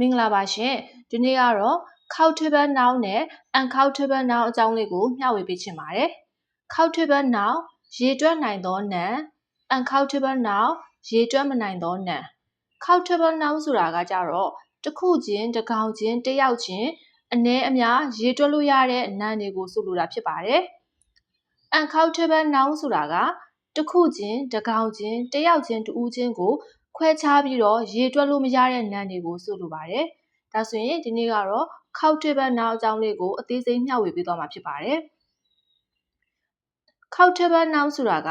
မင်္ဂလာပါရှင်ဒီနေ့ကတော့ countable noun နဲ့ uncountable noun အကြောင်းလေးကိုမျှဝေပေးချင်ပါတယ် countable noun ရေတွက်နိုင်သောနာမ် uncountable noun ရေတွက်မနိုင်သောနာမ် countable noun ဆိုတာကကြတော့တစ်ခုချင်းတစ်ကောင်ချင်းတစ်ယောက်ချင်းအနည်းအများရေတွက်လို့ရတဲ့နာမ်တွေကိုဆိုလိုတာဖြစ်ပါတယ် uncountable noun ဆိုတာကတစ်ခုချင်းတစ်ကောင်ချင်းတစ်ယောက်ချင်းတူးချင်းကို ခွဲခြားပြီးတော့ရေတွက်လို့မရတဲ့နာမ်တွေကိုဆိုလိုပါတယ်။ဒါဆိုရင်ဒီနေ့ကတော့ countable noun အကြောင်းလေးကိုအသေးစိတ်မျှဝေပေးသွားမှာဖြစ်ပါတယ်။ countable noun ဆိုတာက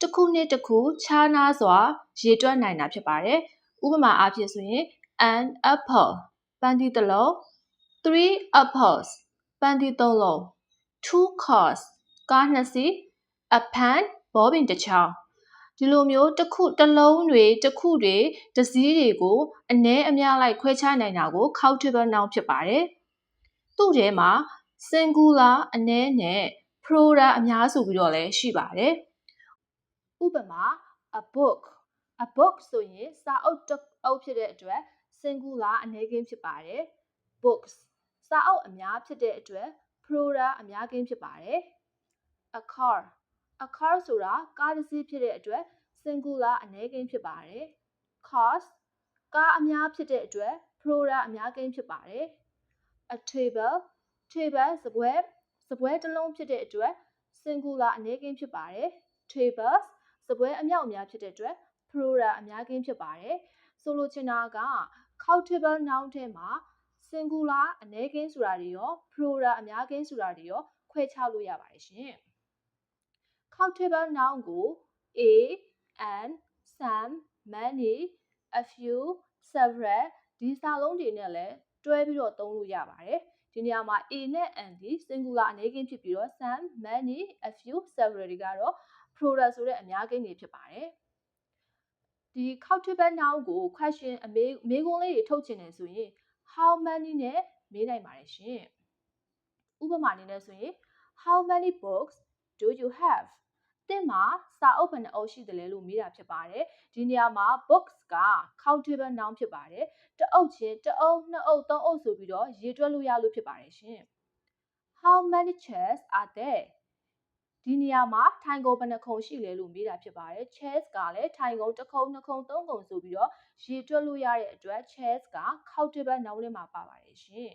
တစ်ခုနဲ့တစ်ခုခြားနားစွာရေတွက်နိုင်တာဖြစ်ပါတယ်။ဥပမာအားဖြင့်ဆိုရင် an apple ပန်းသီးတစ်လုံး three apples ပန်းသီးသုံးလုံး two cars ကားနှစ်စီး a pen ဘောပင်တစ်ချောင်း ဒီလိုမျိုးတစ်ခုတစ်လုံးတွေတစ်ခုတွေတစည်းတွေကိုအ ਨੇ အများလိုက်ခွဲခြားနိုင်တာကို countable noun ဖြစ်ပါတယ်။သူ့ထဲမှာ singular အ ਨੇ နဲ့ plural အများဆိုပြီးတော့လည်းရှိပါတယ်။ဥပမာ a book a book ဆိုရင်စာအုပ်တစ်အုပ်ဖြစ်တဲ့အတွက် singular အ ਨੇ ကင်းဖြစ်ပါတယ်။ books စာအုပ်အများဖြစ်တဲ့အတွက် plural အများကင်းဖြစ်ပါတယ်။ a car a car ဆိုတာကားတစ်စီးဖြစ်တဲ့အတွက် singular အနည်းကိန်းဖြစ်ပါတယ်။ cars ကားအများဖြစ်တဲ့အတွက် plural အများကိန်းဖြစ်ပါတယ်။ a table table စပွဲစပွဲတစ်လုံးဖြစ်တဲ့အတွက် singular အနည်းကိန်းဖြစ်ပါတယ်။ tables စပွဲအမြောက်အများဖြစ်တဲ့အတွက် plural အများကိန်းဖြစ်ပါတယ်။ဆိုလိုချင်တာက countable noun ထဲမှာ singular အနည်းကိန်းဆိုတာတွေရော plural အများကိန်းဆိုတာတွေရော ခွဲခြားလို့ရပါတယ်ရှင်။ countable noun ကို a and some many a few several ဒီစာလုံးတွေနဲ့လည်းတွဲပြီးတော့သုံးလို့ရပါတယ်ဒီနေရာမှာ a နဲ့ and ဒီ singular အနေကိန်းဖြစ်ပြီးတော့ some many a few several တွေကတော့ plural ဆိုတဲ့အများကိန်းတွေဖြစ်ပါတယ်ဒီ countable noun ကို question အမေးမေးခွန်းလေးတွေထုတ်ချင်တယ်ဆိုရင် how many နဲ့မေးနိုင်ပါတယ်ရှင်ဥပမာအနေနဲ့ဆိုရင် how many books do you have င့်မှာစာအုပ်ဘယ်နှအုပ်ရှိတယ်လဲလို့မေးတာဖြစ်ပါတယ်ဒီနေရာမှာ books က countable noun ဖြစ်ပါတယ်တအုပ်ချင်းတအုပ်နှစ်အုပ်သုံးအုပ်ဆိုပြီးတော့ရေတွက်လို့ရလို့ဖြစ်ပါတယ်ရှင် how many chairs are there ဒီနေရာမှာထိုင်ကုန်ဘယ်နှခုံရှိလဲလို့မေးတာဖြစ်ပါတယ် chairs ကလည်းထိုင်ကုန်တစ်ခုံနှစ်ခုံသုံးခုံဆိုပြီးတော့ရေတွက်လို့ရတဲ့အတွက် chairs က countable noun ထဲမှာပါပါတယ်ရှင်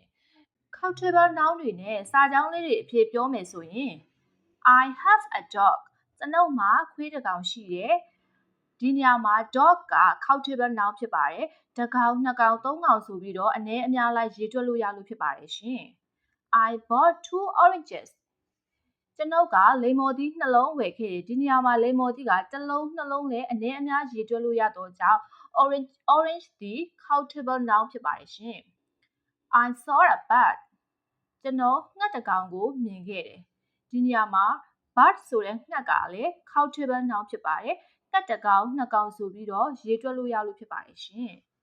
countable noun တွေနဲ့စာကြောင်းလေးတွေအဖြစ်ပြောမယ်ဆိုရင် I have a dog ကျွန်ုပ်မှာခွေးတစ်ကောင်ရှိတယ်ဒီနေရာမှာ dog က countable noun ဖြစ်ပါတယ်တစ်ကောင်နှစ်ကောင်သုံးကောင်ဆိုပြီးတော့အနည်းအများလိုက်ရေတွက်လို့ရလို့ဖြစ်ပါတယ်ရှင် I bought two oranges ကျွန်ုပ်ကလိမ္မော်သီးနှလုံးဝယ်ခဲ့တယ်ဒီနေရာမှာလိမ္မော်သီးကတစ်လုံးနှလုံးနဲ့အနည်းအများရေတွက်လို့ရတော့ကြောင့် orange orange ဒီ countable noun ဖြစ်ပါတယ်ရှင် I saw a bird ကျွန်တော်ငှက်တစ်ကောင်ကိုမြင်ခဲ့တယ် ဒီနေရာမှာ bird ဆိုတဲ့ငှက်ကလည်း countable noun ဖြစ်ပါတယ်။ကတ်တကောင်နှစ်ကောင်ဆိုပြီးတော့ရေတွက်လို့ရလို့ဖြစ်ပါတယ်ရှင်။